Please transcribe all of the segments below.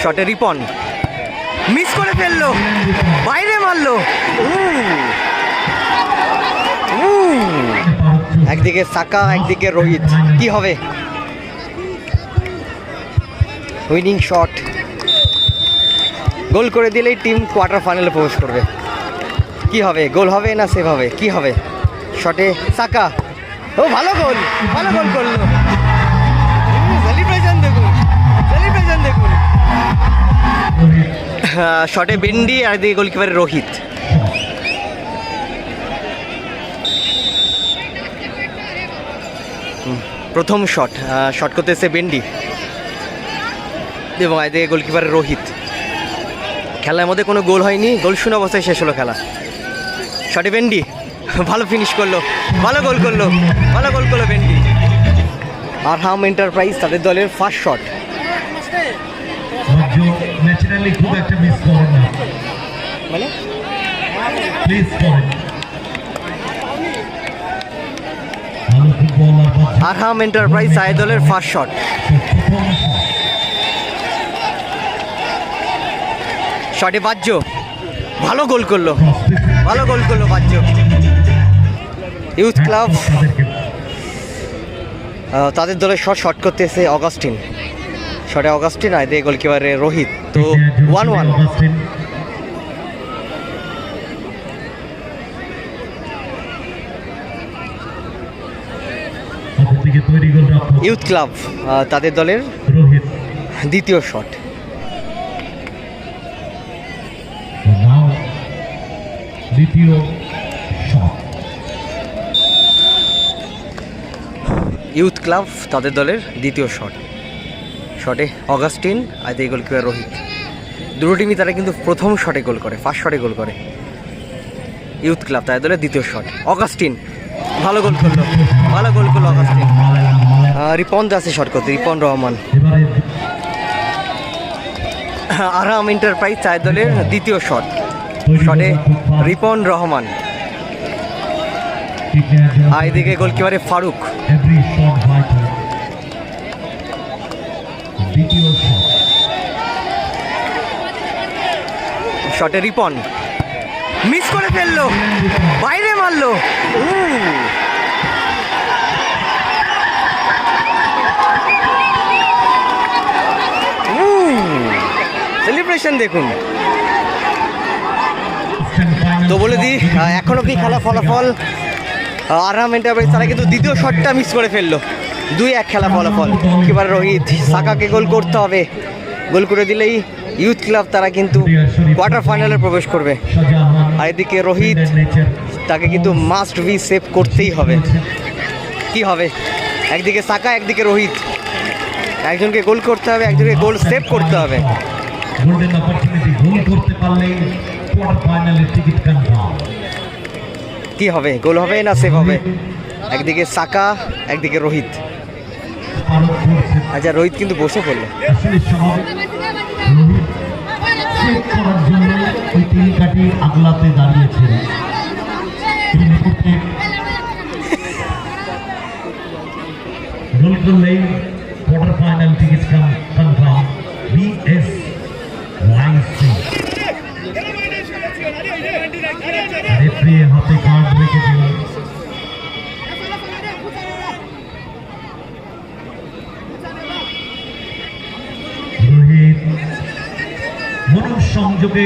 শটে রিপন। মিস করে ফেলল, বাইরে মারলো। একদিকে সাকা, একদিকে রোহিত। কি হবে? Winning shot. গোল করে দিলেই টিম কোয়ার্টার ফাইনালে প্রবেশ করবে। কি হবে? গোল হবে না সেভ হবে? কি হবে? শটে সাকা। ও, ভালো গোল ভালো গোল করল। শটে বেন্ডি আর দিকে গোলকিপারে রোহিত। প্রথম শট শট করতে এসে বেন্ডি। এবং এদিকে গোলকিপার রোহিত। খেলার মধ্যে কোনো গোল হয়নি, গোল শূন্য অবস্থায় শেষ হলো খেলা। শটে বেন্ডি, ভালো ফিনিশ করল, ভালো গোল করল, ভালো গোল করল বেন্ডি। আর হাম এন্টারপ্রাইজ তাদের দলের ফার্স্ট শট ন্যাচারালি খুব একটা মিস করেন না। প্লিজ করেন এন্টারপ্রাইজ তাদের দলের ফার্স্ট শট শটে বাজ্য ভালো গোল করল। ভালো গোল করল বাজ্য ইউথ ক্লাব তাদের দলের শট শট করতে এসে অগাস্টিন শটে অগাস্টিন আয় দিয়ে গোলকিপারে রোহিত তো ওয়ান ওয়ান ইউথ ক্লাব তাদের দলের রোহিত। দ্বিতীয় শট দ্বিতীয় শট ইউথ ক্লাব তাদের দলের দ্বিতীয় শট শটে অগাস্টিন আর দিয়ে গোলকিপার রোহিত। দুটো টিমই তারা কিন্তু প্রথম শটে গোল করে ফার্স্ট শটে গোল করে। ইউথ ক্লাব তাদের দলের দ্বিতীয় শট অগাস্টিন, ভালো গোল করল, ভালো গোল করল অগাস্টিন। রিপন দাসে শট করতে, রিপন রহমান। আরাম এন্টারপ্রাইজ তাদের দলের দ্বিতীয় শট শটে রিপন রহমান। আর এদিকে গোলকিপারে ফারুক। দ্বিতীয় শট। শটে রিপন। মিস করে ফেলল। বাইরে মারলো। সেলিব্রেশন দেখুন। তো বলে দিই এখন অব্দি খেলা ফলাফল? আরাম এন্টারপ্রাইজ তারা কিন্তু দ্বিতীয় শটটা মিস করে ফেলল। দুই এক খেলা ফলাফল। এবার রোহিত, সাকাকে গোল করতে হবে। গোল করে দিলেই ইউথ ক্লাব তারা কিন্তু কোয়ার্টার ফাইনালে প্রবেশ করবে। আর এদিকে রোহিত, তাকে কিন্তু মাস্ট বি সেভ করতেই হবে। কি হবে? একদিকে সাকা, একদিকে রোহিত। একজনকে গোল করতে হবে, একজনকে গোল সেভ করতে হবে। কি হবে? গোল হবে না সেভ হবে? একদিকে সাকা, একদিকে রোহিত। আচ্ছা রোহিত কিন্তু বসে পড়ল। করার জন্য ওই তিন কাটি আগলাতে দাঁড়িয়েছেন এই মুহূর্তে গোল করলেই কোয়ার্টার ফাইনাল টিকিট কনফার্ম ঘটে।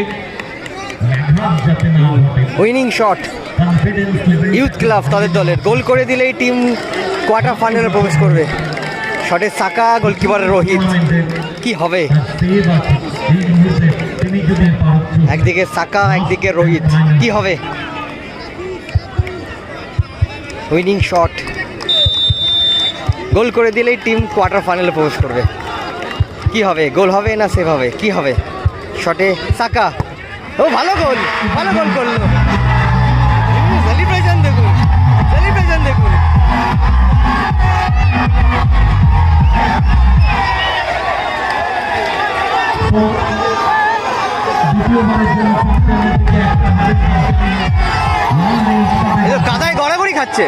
Winning shot. ইউথ ক্লাব তাদের দলের। গোল করে দিলেই টিম কোয়ার্টার ফাইনালে প্রবেশ করবে। শটে সাকা গোলকিপার রোহিত। কি হবে? একদিকে সাকা একদিকে রোহিত। কি হবে? Winning shot. গোল করে দিলেই টিম কোয়ার্টার ফাইনালে প্রবেশ করবে। কি হবে? গোল হবে না সেভ হবে কি হবে? শটে সাকা। ও, ভালো গোল ভালো গোল করল। সেলিব্রেশন দেখুন সেলিব্রেশন দেখুন। কাদায় গড়াগড়ি খাচ্ছে।